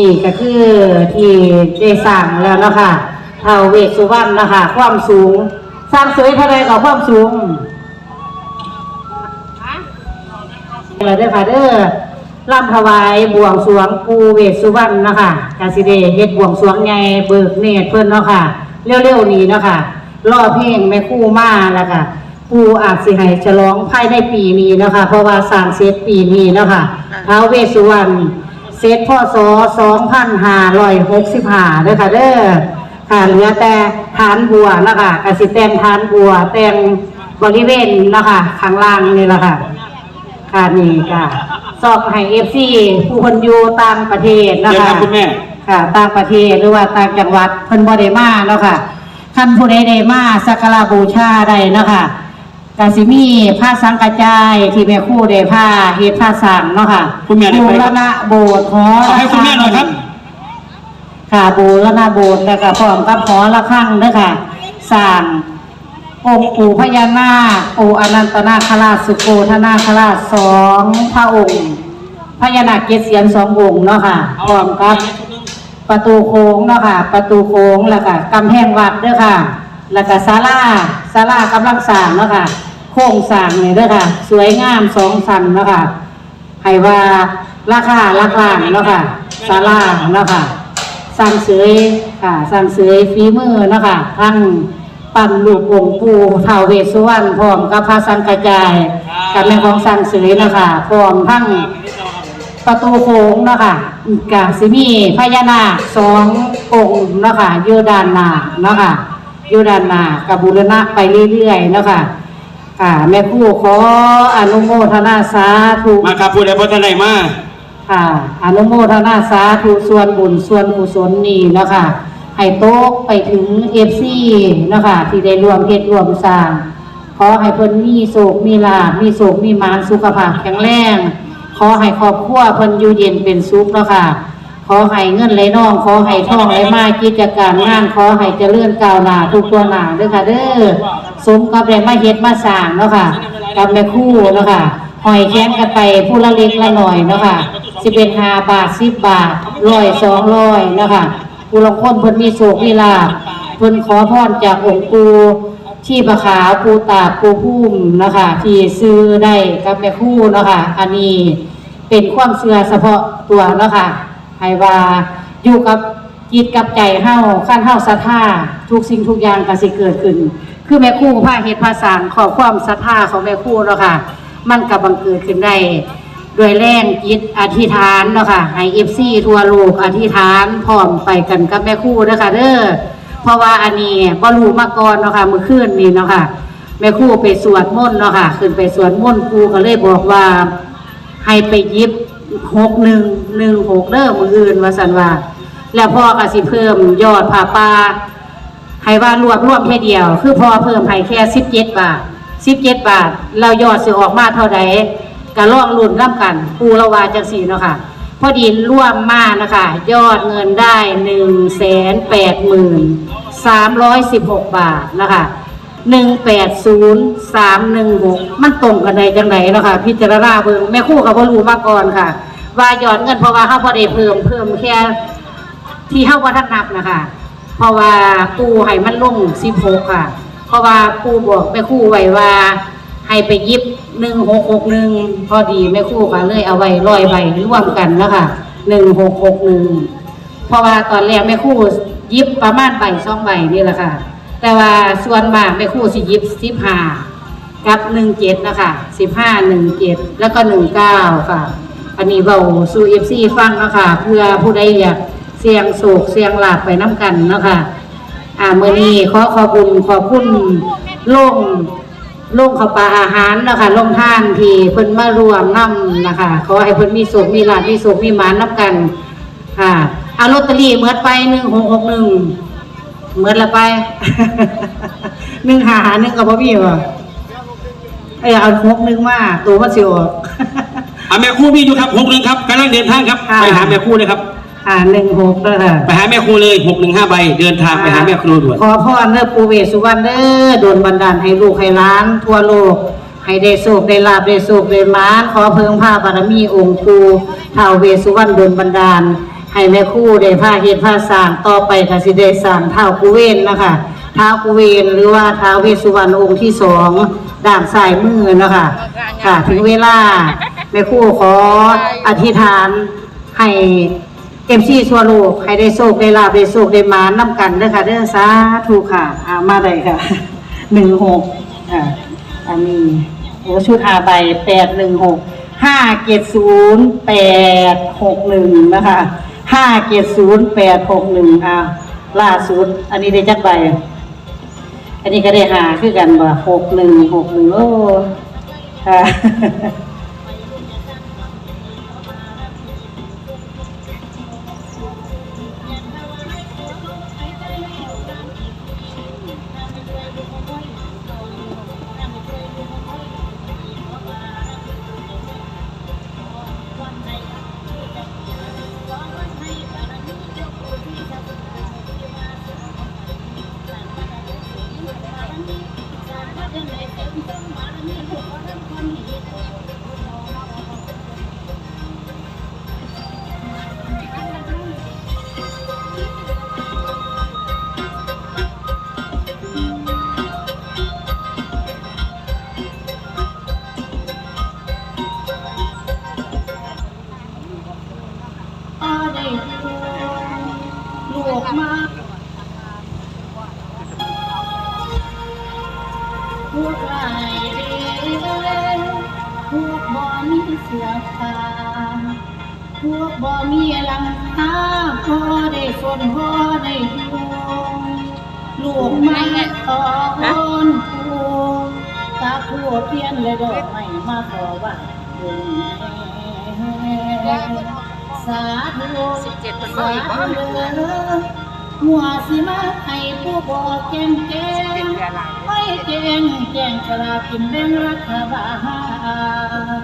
นี่ก็คือที่ได้สั่งแล้วเนาะคะเท่าเวสสุวรรณนะคะความสูง สร้างสวยเท่าไรกับความสูงเราได้อค่ะเด้อร่ำถวายบวงสรวงปูเวสสุวรรณเนาะคะกาสิเดเฮ็ดบวงสรวงไงเบิกเนตรเพิ่นเนาะค่ะเร็วๆนี้เนาะค่ะรอเพลงแม่ครู่มาแล้วค่ะปูอาจสิให้ฉลองภายในปีนี้เนาะคะเพราะว่าสร้างเสร็จปีนี้เนาะค่ะท้าวเวสสุวรรณ เซตพ่อสอสองพันห้าร้อยหกสิบห้าเด้อค่ะเด้อค่ะเหลือแต่ฐานบัวนะคะกสิแต่งฐานบัวแต่งบริเวณนะคะข้างล่างนี่แหละค่ะค่ะนี่ค่ะสอบให้เอฟซีผู้คนอยู่ต่างประเทศนะเชิญคะครับคุณแม่ค่ะต่างประเทศหรือว่าต่างจังหวัดเพิ่นบ่ได้มาเนาะค่ะท่านผู้ใดได้มาสักการะบูชาได้เนาะค่ะ กสิมีผ้าสังกระจายที่แม่ครู่ได้ผ้าเฮ็ดผ้าสังเนาะค่ะคุณแม่ได้ไปบูครรับณะโบสถ์หอขอให้คุณแม่หน่อยครับ ค่ะบูรณะโบสถ์แล้วก็พร้อมกับหอระฆังเด้อค่ะสร้างองค์ปู่พญานาคปู่อนันตนาคราชสุโกธนาคราชสองพระองค์พญานาคเจ็ดเสียนสององค์เนาะค่ะพร้อมกับประตูโค้งเนาะค่ะ ประตูโค้งแล้วก็กำแพงวัดเด้อค่ะ แล้วก็ศาลาศาลากำลังสร้างเนาะค่ะโค้งสร้างนี่ด้อค่ะ สวยงามสองชั้นเนาะค่ะให้ว่าราคาราคาเนาะค่ะศาลาเนาะค่ะสร้างเสยค่ะสร้างเสยฝีมือเนะค่ะทั้งปั้นลูกองค์ปู่ท้าวเวสุวรรณพร้อมกับพระสังกระจายกับแม่ของสร้างเสยนะค่ะพร้อมทั้งประตูโค้งนะค่ะกะสิมีพญานาคสององค์นะค่ะอยู่ด้านนานะค่ะอยู่ด้านนากับบุรณะไปเรื่อยๆนะค่ะ ค่ะ แม่ครู่ขออนุโมทนาสาธุมาครับผู้ใดพ่อท่านใดมาค่ะ อนุโมทนาสาธุส่วนบุญส่วนกุศลนี่เนาะค่ะให้โต๊ะไปถึงเอฟซีเนาะค่ะที่ได้รวมเพชรรวมสร้าง ขอให้เพิ่นมีโศกมีลาภมีโศกมีหมานสุขภาพแข็งแรง ขอให้ครอบครัวเพิ่นอยู่เย็นเป็นสุขเนาะค่ะ ขอให้เงินไหลน่อง ขอให้ท่องไหลมากิจการงานขอให้เจริญก้าวหน้าทุกตัวหน้าเด้อค่ะเด้อสมกับได้มาเฮ็ดมาสร้างเนาะค่ะกับแม่ครู่เนาะค่ะหอยแค้นกันไปผู้ละเล็กละหน่อยเนาะค่ะสิเป็นห้าบาทสิบบาทร้อยสองร้อยเนาะค่ะผู้ลางคนเพิ่นมีโศกมีลาภเพิ่นขอพรจากองค์ปู่ที่ประขาวปูตาปูพุ่มนะคะที่ซื้อได้กับแม่คู่เนาะคะอันนี้เป็นความเชื่อเฉพาะตัวเนาะคะ ให้ว่าอยู่กับจิตกับใจเฮาขั้นเฮาศรัทธาทุกสิ่งทุกอย่างก็สิเกิดขึ้น คือแม่คู่ผ้าเฮ็ดภาษางขอความศรัทธาของแม่คู่เนาะค่ะ มันก็บังเกิดขึ้นได้ด้วยแรงจิตอธิษฐานเนาะค่ะให้เอฟซีทั่วโลกอธิษฐานพร้อมไปกันกับแม่คู่เด้อค่ะเด้อเพราะว่าอันนี้บ่รู้มาก่อนเนาะค่ะเมื่อคืนนี้เนาะค่ะแม่คู่ไปสวดมนต์เนาะค่ะขึ้นไปสวดมนต์ครูก็เลยบอกว่า ให้ไปยิบ หกหนึ่งหนึ่งหกเด้อมืออื่นว่าสันว่าแล้วพ่อก็สิเพิ่มยอดผ่าป่าให้ว่ารวบรวมแค่เดียว คือพอเพิ่มให้แค่สิบเจ็ดบาทสิบเจ็ดบาท เรายอดสิออกมาเท่าใดก็ล่องรุ่นร่ำกันปูละวาจังสี่เนาะค่ะ พอดีร่วมมานะคะ ยอดเงินได้หนึ่งแสนแปดหมื่นสามร้อยสิบหกบาทนะคะ หนึ่งแปดศูนย์สามหนึ่งหกมันตรงกันใดจังไหนเนาะค่ะ พิจารณาเบิ่งแม่ครู่กับพ่รู้มาก่อนค่ะ ว่ายอดเงินเพราะว่าเขาพอได้เพิ่มเพิ่มแค่ที่เฮาว่าท่านนับนะคะ เพราะว่าปูให้มันลงสิบหกค่ะ เพราะว่าปูบอกแม่ครู่ไว้ว่าให้ไปยิบหนึ่งหกหกหนึ่งพอดีแม่ครู่ก็เลยเอาไว้ร้อยใบร่วมกันนะคะหนึ่งหกหกหนึ่งเพราะว่าตอนแรกแม่ครู่ยิบประมาณใบสองใบนี่แหละค่ะ แต่ว่าส่วนมากแม่ครู่สิยิบสิบห้ากับหนึ่งเจ็ดนะคะสิบห้าหนึ่งเจ็ดแล้วก็หนึ่งเก้าค่ะ อันนี้เบาสู่เอฟซีฟังนะคะเพื่อผู้ใดอยากเสียงโศกเสียงหลาบไปน้ำกันนะคะอ่าเมื่อนี้ขอขอบคุณขอบคุณโล่งโล่งข้าปลาอาหารนะคะลงท่านที่เพิ่นมารวมน้ำนะคะขอให้เพิ่นมีโศกมีลาบมีโศกมีหมานน้ำกันค่ะเอาลอตเตอรี่เมื่อไปหนึ่งหกหกหนึ่ง เมื่อละไปหนึ่งหาหาหนึ่งกับพ่อพี่วะเอยเอาหกหนึ่งมาตัวมันสิออกอะแม่ครู่มีอยู่ครับหกหนึ่งครับกำลังเดินทางครับค่ะไปหาแม่ครู่เลยครับอ่าหนึ่งหกเด้อค่ะไปหาแม่ครู่เลยหกหนึ่งห้าใบเดินทางไปหาแม่ครูด่วนขอพรเด้อปูเวสสุวรรณเด้อโดนบันดาลให้ลูกให้หล้าน ทั่วโลก ให้ได้โชคได้ลาบได้โชคได้หมาน ขอเพิ่งผ้าบารมีองค์ปูท้าวเวสสุวรรณโดนบันดาล ให้แม่คู่ได้ผ้าเฮ็ดผ้าสร้างต่อไปก็สิได้สร้างเท้ากุเวนนะคะเท้ากุเวนหรือว่าเท้าเวสุวรรณองค์ที่สองด้านซ้ายมือนะคะค่ะถึงเวลาแม่คู่ขออธิษฐานให้เอ็มซีชัวโลกให้ได้โชคได้ลาบได้โชคได้มานน้ำกันเด้อค่ะเด้อสาธุค่ะอามาได้ค่ะหนึ่งหกอ่าอันนี้โอ้ชุดหาใบแปดหนึ่งหกห้าเจ็ดศูนย์แปดหกหนึ่งนะคะ ห้าเจ็ดศูนย์แปดหกหนึ่งอ่าล่าสุด อันนี้ได้จักใบ อันนี้ก็ได้หาคือกันว่าหกหนึ่งหกหนึ่งโอ้ค่ะ มาพวกไรเด้พวกบ่มีเสื้อผ้าพวกบ่มีหลังคาพอได้ฝนพอได้ดูลูกมาขอคนผู้ตาผัวเพี้ยนเลยดอกไม้มาขอว่าเดิน สาธุสิบเจ็ดเป็นร้อยบ้าหัวสิมาให้ผู้บอกแก่งแก่ไม่แก่งแก่งสลากินแบ่งรัฐบาล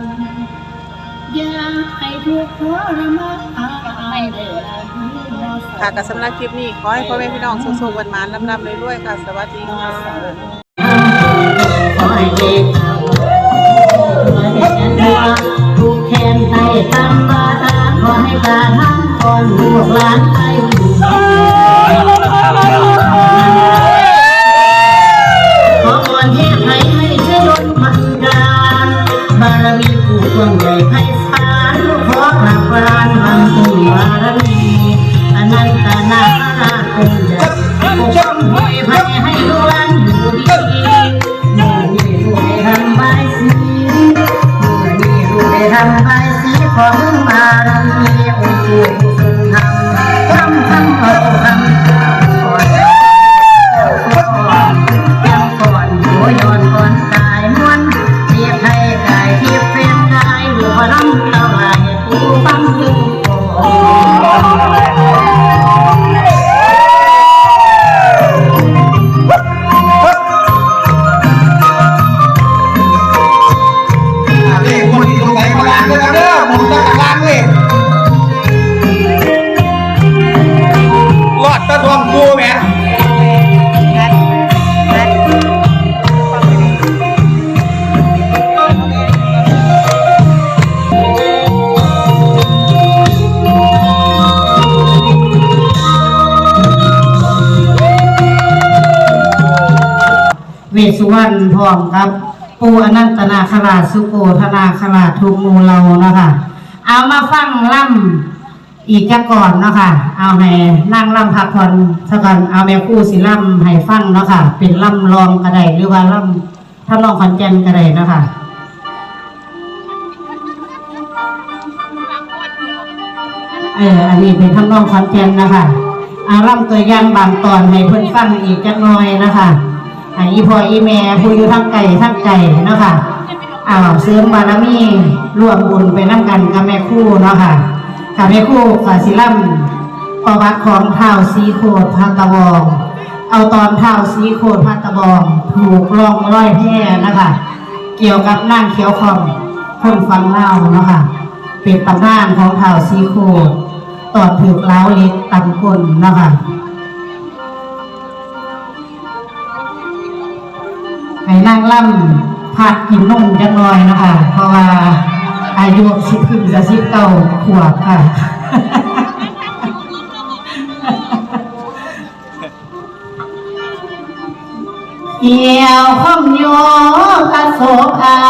อย่าให้ทุกข์ทรมานได้ละค่ะกับสำหรับคลิปนี้ ขอให้พ่อแม่พี่น้องสุขๆวันมานลำๆเลยด้วยๆค่ะ สวัสดีค่ะ เวสสุวรรณพร้อมครับ ปูอนันตนาคราชสุโกธนาคราชทุกมูเรานะคะเอามาฟังล่ำอีกจะก่อนเนาะค่ะ เอาให้นั่งล่ำพักผ่อนสักก่อนเอาแม่คู่สิล่ำให้ฟังเนาะค่ะ เป็นล่ำรองกระไดหรือว่าล่ำถ้าลองขอนแก่นกระไดเนาะค่ะเอออันนี้เป็นทำนองคอนเทนนะคะอาร่ำตัวย่างบางตอนให้เพื่อนฟังอีกจักน่อยนะคะ อีพ่ออีแม่ผู้อยู่ทั้งไก่ทั้งไก่เนาะคะอ้าวเสริมบารมีร่วมบุญไปน้ำกันกับแม่คู่เนาะค่ะค่ะแม่คู่กับศิลัมประวัติของเท้าสีโคดพัตะวองเอาตอนเท้าสีโคดพัตะบองถูกล่องร้อยแพ่นะคะเกี่ยวกับนางเขียวคอมคนฟังเล่าเนาะค่ะเป็นตำนานของเท้าวซีโคดตอนถือเล้าเล็กตำคนเนาะค่ะ ให้นั่งล่ำผาดกินน่องยังน้อยนะคะเพราะว่าอายุสิบขึ้นจะสิบเก้าขวบค่ะเกี่ยวข้อมโยกอโศกา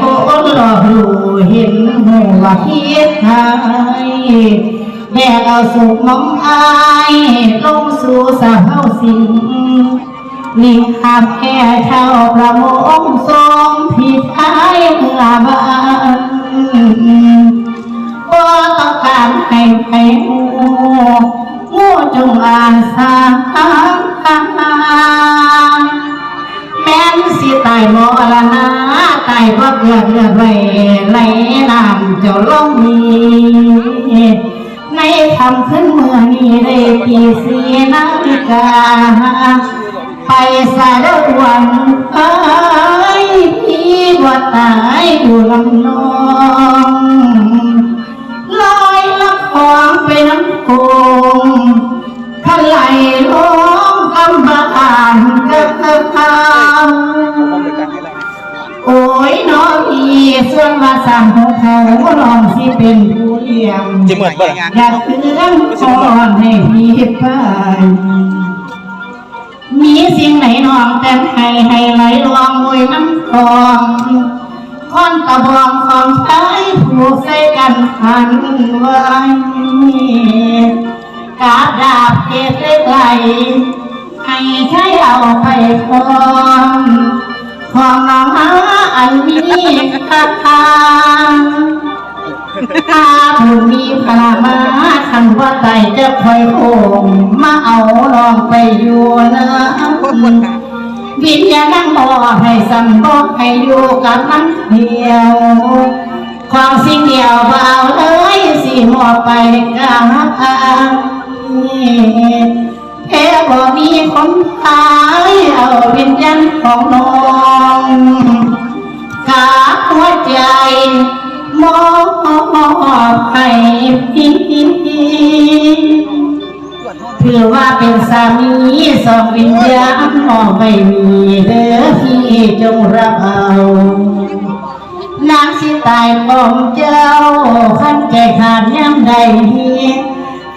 คนหลอกดูเห็นหัวคิดไทยแบกเอาสุขน้องอายลงสู่สาวสิงลิงหามแค่เท่าประมงทรงผิดท้ายเมื่อบ้านบ่ต้องการให้ใครหูงูจงอาส เพราะเกิดเลือไหลไหลน้ำเจ้าลงมีในคำขึ้นเมื่อนี้ได้ปีสีนาฬิกา ไปสะดวงเออ ลี้ยงจะเหมือนบ่ล่ะอยากเตือนก่อนให้พี่ไปมีสิ่งไหนนองแต่ให้ให้ไหลลองมวยน้ำคลองค้อนตะบองของใช้ผูกใส่กันหันไว้กาดาบเกศไหลให้ใช้เอาไปคองของน้องอันมีค่า ถ้าผู้มีพลามาคันว่าใจจะคอยโคงมาเอาลองไปอยู่นะวิญญาณนั่งบ่ให้สัมบอกให้อยู่กับมันเดียวความสิ่งเดียวเบาเลยสิหมอบไปกลางทางแค่บ่มีคนตายเอาวิญญาณของน้องกาหัวใจ มอบให้พี่ถือว่าเป็นสามีสองวิญญาณมอบไม่มีเด้อพี่จงรับเอานางสิตายของเจ้าขั้นใจขาดย่ำใด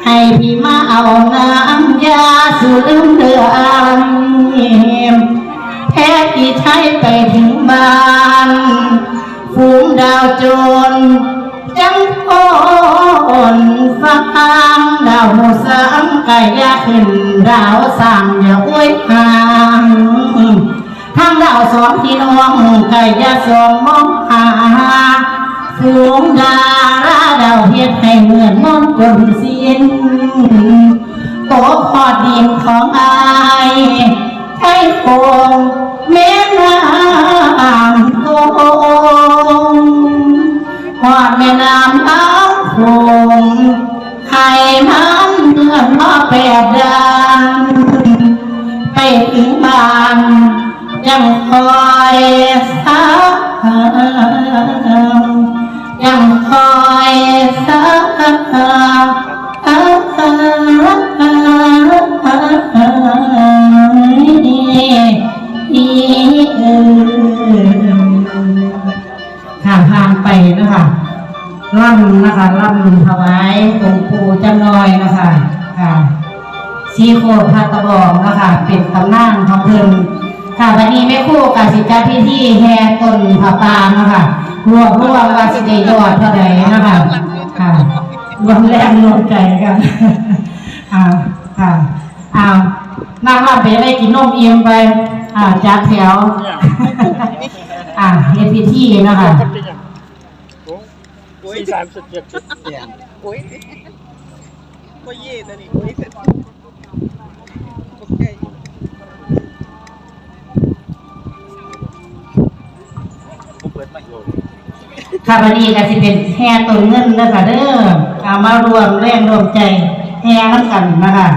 ให้พี่มาเอาน้ำยาสูลืมเดือดแท้ที่ใช้ไปถึงบ้าน ฝูงดาวโจรจังพอนฟังดาวโมสังกายาขึ้นดาวสั่งอย่าอวยห่างทางดาวสองพี่น้องกายาสองมองหาฝูงดาราดาวเฮ็ดให้เหมือนมองจนสิ้นโตพอดินของอายไทยโคงแม่น้ำโคงหอดแม่ น้ำน้ำคงให้น้ำเดือนมาแปดดันไปถึงบ้านยังคอยสักยังคอยสัก ร่ำนะคะร่ำถวายองค์ปู่จำนอยนะคะค่ะซีโคดพัตตะบอกนะคะเป็นตำนานของเพิ่นค่ะวันนี้แม่ครู่กาสิจัดพิธีแห่ต้นผาปางนะคะรวมรวมว่าสิได้ยอดเท่าใดนะคะค่ะรวมแรงรวมใจกันอ่าค่ะอ้าวนางรับไปได้กินนมเอียมไปอ่าจัดแถวอ่าเฮดพิธีนะคะ โอ้ยสามสิบเจ็ดโอ้ยโอ้ยเย่ตัวนี้โอ้ยเสร็จโอเคค่ะวันนี้ก็สิเป็นแห่ต้นเงินนะคะเด้อเอามารวมแรงรวมใจแห่น้ำกันนะคะ